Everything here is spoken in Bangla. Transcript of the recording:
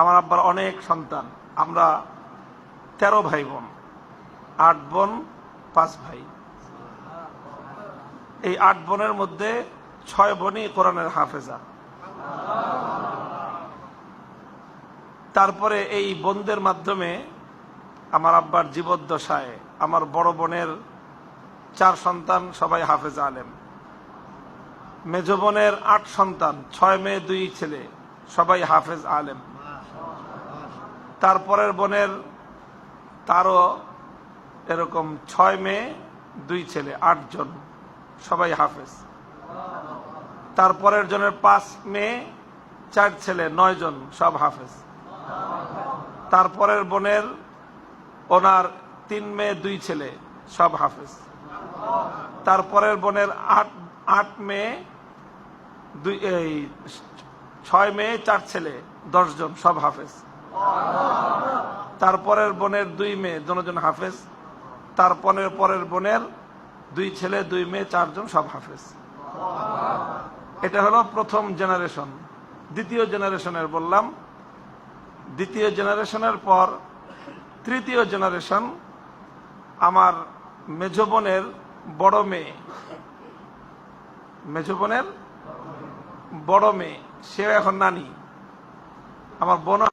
আমার আব্বার অনেক সন্তান। আমরা তেরো ভাই বোন আট বোন, পাঁচ ভাই। এই আট বোনের মধ্যে ছয় বোনই কোরআনের হাফেজা। তারপরে এই বোনদের মাধ্যমে আমার আব্বার জীবদ্দশায় আমার বড় বোনের চার সন্তান সবাই হাফেজ আলেম। মেজ বোনের আট সন্তান, ছয় মেয়ে, দুই ছেলে, সবাই হাফেজ আলেম। তারপরের বোনের তারও এরকম ছয় মেয়ে, দুই ছেলে আটজন সবাই হাফেজ। তারপরের জনের পাঁচ মেয়ে, চার ছেলে, নয় জন, সব হাফেজ। তারপরের বোনের ওনার তিন মেয়ে, দুই ছেলে, সব হাফেজ। তারপরের বোনের আট আট মেয়ে, দুই, এই ছয় মেয়ে, চার ছেলে দশজন সব হাফেজ। তারপরের বোনের দুই মেয়ে দুজন হাফেজ। তারপরের পরের বোনের দুই ছেলে, দুই মেয়ে, চারজন সব হাফেজ। এটা হলো প্রথম জেনারেশন। দ্বিতীয় জেনারেশনের বললাম। দ্বিতীয় জেনারেশনের পর তৃতীয় জেনারেশন আমার মেজ বোনের বড় মেয়ে। মেজ বোনের বড় মেয়ে। সেও এখন নানি। আমার বোন